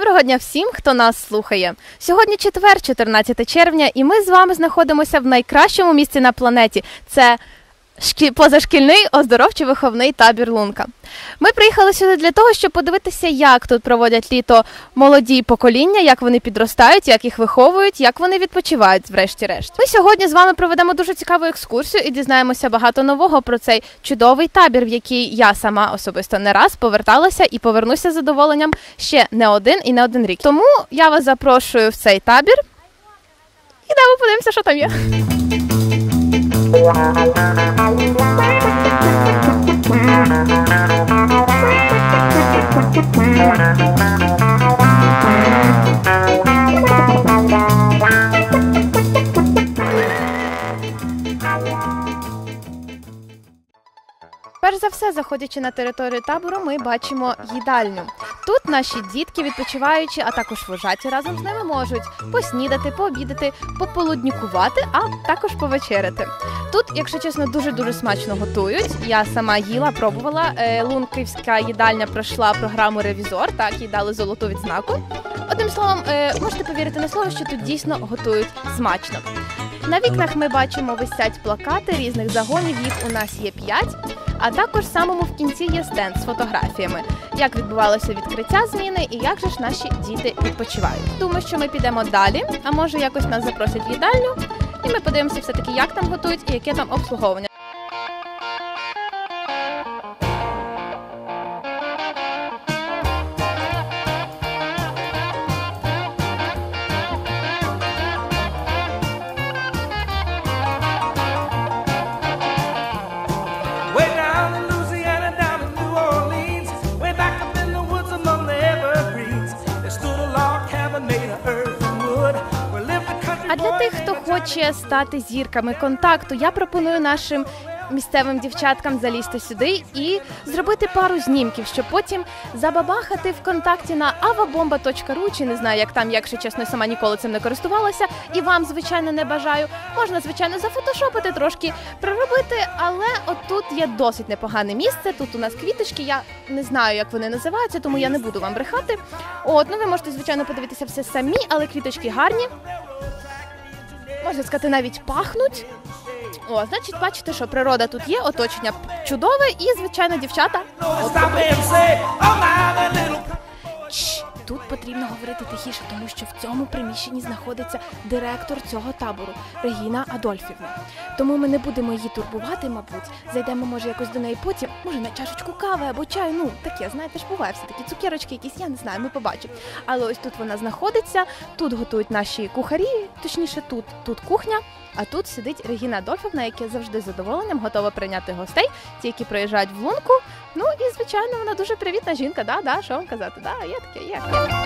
Доброго дня всім, хто нас слухає. Сьогодні четвер, 14 червня, і ми з вами знаходимося в найкращому місці на планеті. Це шкі... позашкільний оздоровчий виховний табір Лунка. Ми приїхали сюди для того, щоб подивитися, як тут проводять літо молоді покоління, як вони підростають, як їх виховують, як вони відпочивають, врешті-решт. Ми сьогодні з вами проведемо дуже цікаву екскурсію і дізнаємося багато нового про цей чудовий табір, в який я сама особисто не раз поверталася і повернуся з задоволенням ще не один і не один рік. Тому я вас запрошую в цей табір. Ідемо подивимося, що там є. Перш за заходячи на територію табору, ми бачимо їдальню. Тут наші дітки, відпочиваючи, а також вожаті разом з ними можуть поснідати, пообідати, пополуднікувати, а також повечеряти. Тут, якщо чесно, дуже дуже смачно готують. Я сама їла, пробувала. Е, Лунківська їдальня пройшла програму Ревізор. Так їй дали золоту відзнаку. Одним словом, е, можете повірити на слово, що тут дійсно готують смачно. На вікнах ми бачимо висять плакати різних загонів. Їх у нас є п'ять. А також самому в кінці є стенд з фотографіями, як відбувалося відкриття зміни і як же ж наші діти відпочивають. Думаю, що ми підемо далі, а може якось нас запросять в їдальню, і ми подивимося все таки, як там готують і яке там обслуговування. Хоче стати зірками контакту, я пропоную нашим місцевим дівчаткам залізти сюди і зробити пару знімків, щоб потім забабахати в контакті на avabomba.ru, чи не знаю, як там, якщо чесно, сама ніколи цим не користувалася, і вам, звичайно, не бажаю. Можна, звичайно, зафотошопити трошки, проробити, але отут є досить непогане місце. Тут у нас квіточки. Я не знаю, як вони називаються, тому я не буду вам брехати. От, ну ви можете, звичайно, подивитися все самі, але квіточки гарні можна сказати, навіть пахнуть. О, значить, бачите, що природа тут є, оточення чудове, і звичайно, дівчата. Тут потрібно говорити тихіше, тому що в цьому приміщенні знаходиться директор цього табору Регіна Адольфівна. Тому ми не будемо її турбувати, мабуть. Зайдемо, може, якось до неї потім, може, на чашечку кави або чаю. Ну, таке, знаєте ж, буває все такі цукерочки, якісь, я не знаю, ми побачимо. Але ось тут вона знаходиться, тут готують наші кухарі, точніше, тут, тут кухня. А тут сидить Регіна Адольфівна, яка завжди з задоволенням готова прийняти гостей, ті, які приїжджають в лунку. Ну і звичайно, вона дуже привітна жінка. Да, да, що вам казати? Да, є таке, є. є.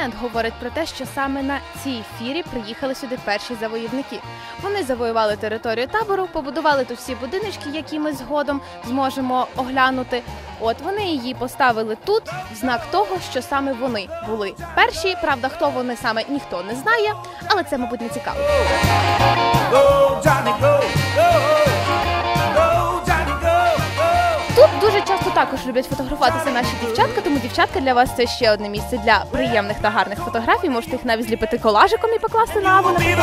лунківських говорить про те, що саме на цій фірі приїхали сюди перші завоювники. Вони завоювали територію табору, побудували тут всі будиночки, які ми згодом зможемо оглянути. От вони її поставили тут в знак того, що саме вони були перші. Правда, хто вони саме ніхто не знає, але це, мабуть, не цікаво. Також люблять фотографуватися наші дівчатка, тому дівчатка для вас це ще одне місце для приємних та гарних фотографій. Можете їх навіть зліпити колажиком і покласти на або Be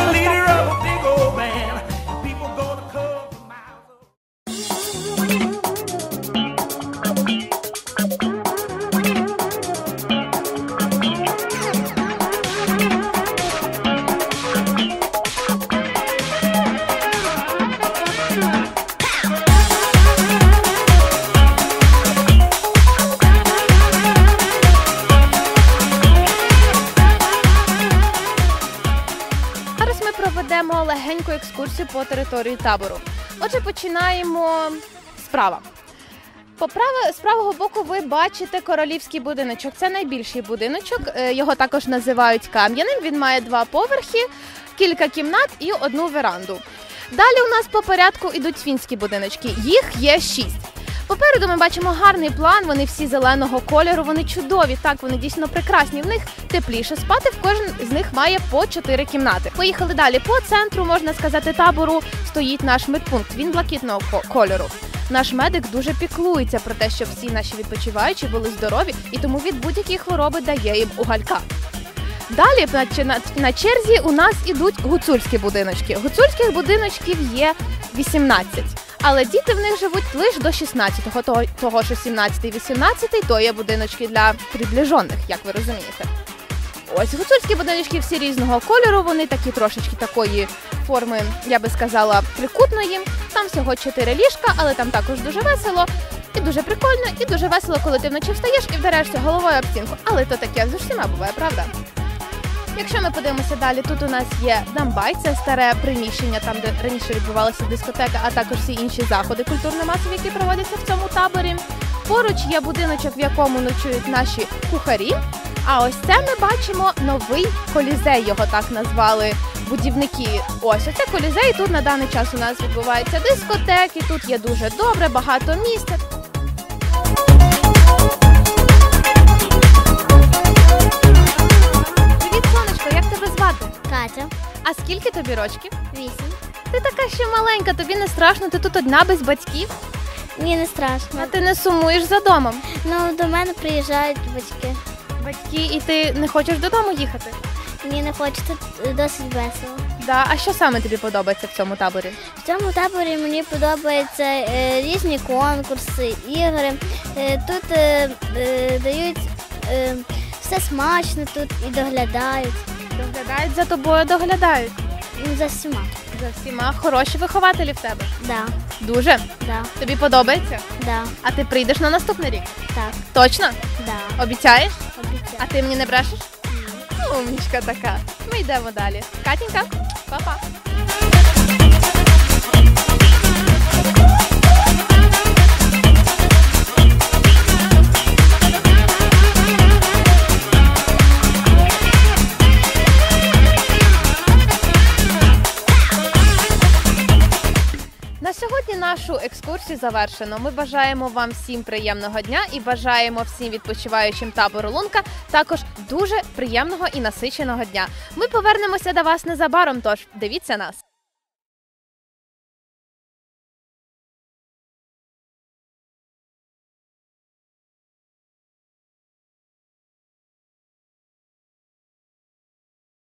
екскурсію по території табору. Отже, починаємо справа. По право, з правого боку ви бачите королівський будиночок. Це найбільший будиночок. е, Його також називають кам'яним. Він має два поверхи, кілька кімнат і одну веранду. Далі у нас по порядку ідуть фінські будиночки. Їх є шість. Попереду ми бачимо гарний план. Вони всі зеленого кольору. Вони чудові. Так, вони дійсно прекрасні. В них тепліше спати. В кожен з них має по 4 кімнати. Поїхали далі. По центру можна сказати табору стоїть наш медпункт. Він блакитного ко- кольору. Наш медик дуже піклується про те, щоб всі наші відпочиваючі були здорові, і тому від будь-якої хвороби дає їм угалька. Далі на черзі у нас ідуть гуцульські будиночки. Гуцульських будиночків є 18, але діти в них живуть лише до 16-го, того, того що 17 і 18 то є будиночки для приближених, як ви розумієте. Ось гуцульські будиночки всі різного кольору, вони такі трошечки такої форми, я би сказала, трикутної. Там всього 4 ліжка, але там також дуже весело. І дуже прикольно, і дуже весело, коли ти вночі встаєш і вдаряєшся головою об стінку. Але то таке з усіма буває, правда? Якщо ми подивимося далі, тут у нас є Дамбай, це старе приміщення, там де раніше відбувалася дискотека, а також всі інші заходи культурно-масові, які проводяться в цьому таборі. Поруч є будиночок, в якому ночують наші кухарі. А ось це ми бачимо новий колізей, його так назвали будівники. Ось оце колізей. Тут на даний час у нас відбуваються дискотеки. Тут є дуже добре, багато місця. Тобі рочків? вісім. Ти така ще маленька, тобі не страшно, ти тут одна без батьків, Ні, не страшно. а ти не сумуєш за домом. Ну, до мене приїжджають батьки. Батьки, і ти не хочеш додому їхати? Ні, не хочу, тут досить весело. Да. А що саме тобі подобається в цьому таборі? В цьому таборі мені подобаються е, різні конкурси, ігри. Е, тут е, е, дають е, все смачно тут і доглядають Доглядають за тобою, доглядають. За всіма. За всіма хороші вихователі в тебе. Да, Дуже. да, Тобі подобається? да, А ти прийдеш на наступний рік? так, Точно? да. Обіцяєш? Обіцяю. А ти мені не брешеш? Умнічка така. Ми йдемо далі. Катінька, па-па. Екскурсію завершено. Ми бажаємо вам всім приємного дня і бажаємо всім відпочиваючим табору Лунка також дуже приємного і насиченого дня. Ми повернемося до вас незабаром. Тож дивіться нас.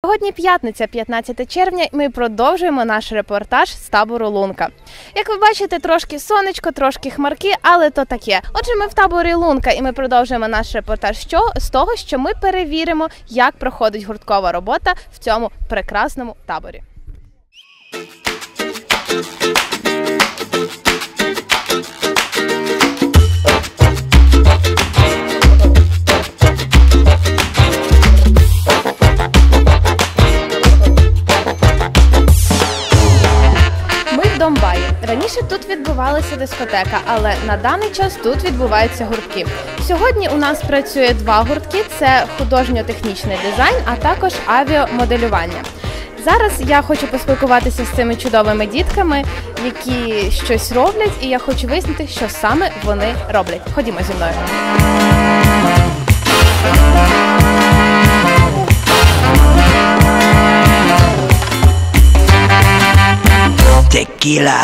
Сьогодні п'ятниця, 15 червня. і Ми продовжуємо наш репортаж з табору Лунка. Як ви бачите, трошки сонечко, трошки хмарки, але то таке. Отже, ми в таборі Лунка, і ми продовжуємо наш репортаж з того, що ми перевіримо, як проходить гурткова робота в цьому прекрасному таборі. Домбаї. Раніше тут відбувалася дискотека, але на даний час тут відбуваються гуртки. Сьогодні у нас працює два гуртки: це художньо-технічний дизайн, а також авіамоделювання. Зараз я хочу поспілкуватися з цими чудовими дітками, які щось роблять, і я хочу вияснити, що саме вони роблять. Ходімо зі мною. Tequila.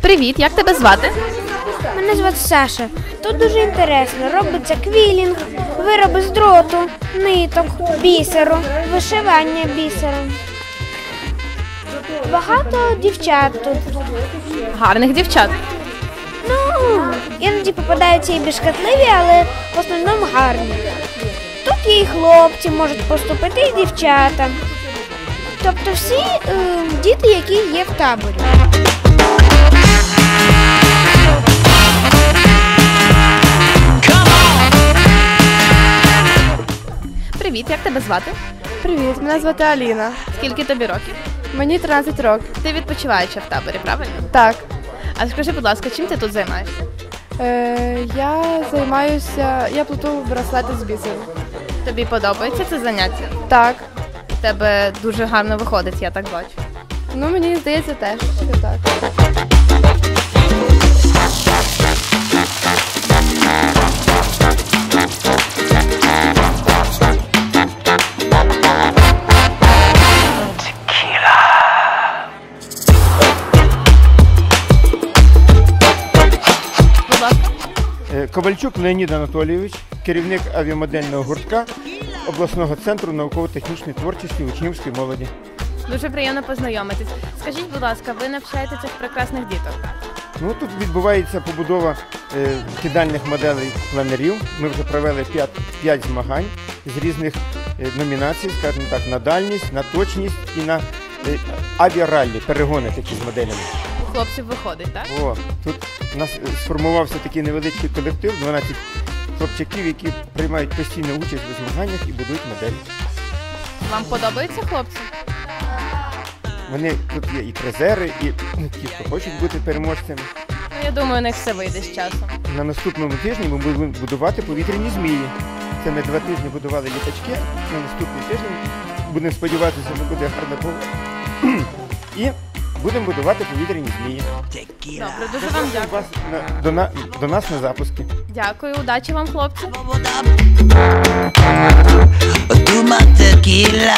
Привіт, як тебе звати? Мене звати Саша. Тут дуже інтересно. Робиться квілінг, вироби з дроту, ниток, бісеру, вишивання бісером. Багато дівчат тут. Гарних дівчат. Ну, іноді попадаються і бішкатливі, але в основному гарні. Тут є і хлопці, можуть поступити, і дівчата. Тобто всі е, діти, які є в таборі. Привіт, як тебе звати? Привіт, мене звати Аліна. Скільки тобі років? Мені 13 років. Ти відпочиваюча в таборі, правильно? Так. А скажи, будь ласка, чим ти тут займаєшся? Е, я займаюся, я плету браслети з бісеру. Тобі подобається це заняття? Так тебе дуже гарно виходить, я так бачу. Ну, мені здається, теж що так. Е, Ковальчук Леонід Анатолійович, керівник авіамодельного гуртка обласного центру науково-технічної творчості учнівської молоді. Дуже приємно познайомитись. Скажіть, будь ласка, ви навчаєте цих прекрасних діток? Ну тут відбувається побудова е, кидальних моделей планерів. Ми вже провели 5, 5 змагань з різних е, номінацій, скажімо так, на дальність, на точність і на е, авіараллі, перегони такі з моделями. У хлопців виходить, так? О, тут у нас е, сформувався такий невеличкий колектив, 12 хлопчаків, які приймають постійну участь у змаганнях і будують моделі. Вам подобаються хлопці? Вони тут є і призери, і ті, хто хочуть бути переможцями. Ну, я думаю, у них все вийде з часом. На наступному тижні ми будемо будувати повітряні змії. Це ми два тижні будували літачки. На наступний тиждень будемо сподіватися, що буде гарна погода. І будемо будувати повітряні змії. Добре, дуже вам дякую. Вас на- до, на- до нас на запуски. Дякую, удачі вам, хлопці. Toma tequila.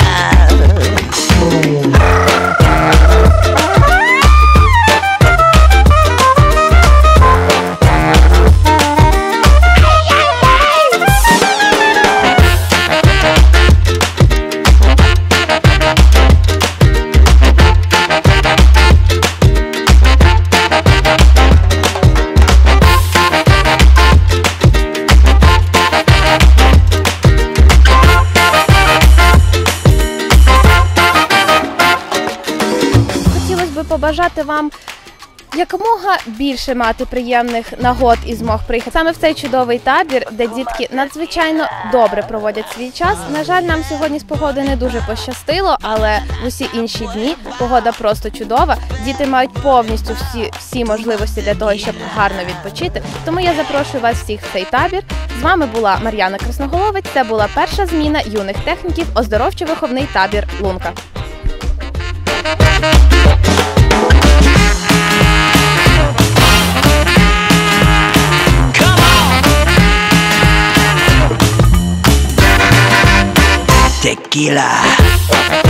Побажати вам якомога більше мати приємних нагод і змог приїхати саме в цей чудовий табір, де дітки надзвичайно добре проводять свій час. На жаль, нам сьогодні з погоди не дуже пощастило, але в усі інші дні погода просто чудова. Діти мають повністю всі, всі можливості для того, щоб гарно відпочити. Тому я запрошую вас всіх в цей табір. З вами була Мар'яна Красноголовець. Це була перша зміна юних техніків оздоровчо-виховний табір Лунка. Tequila.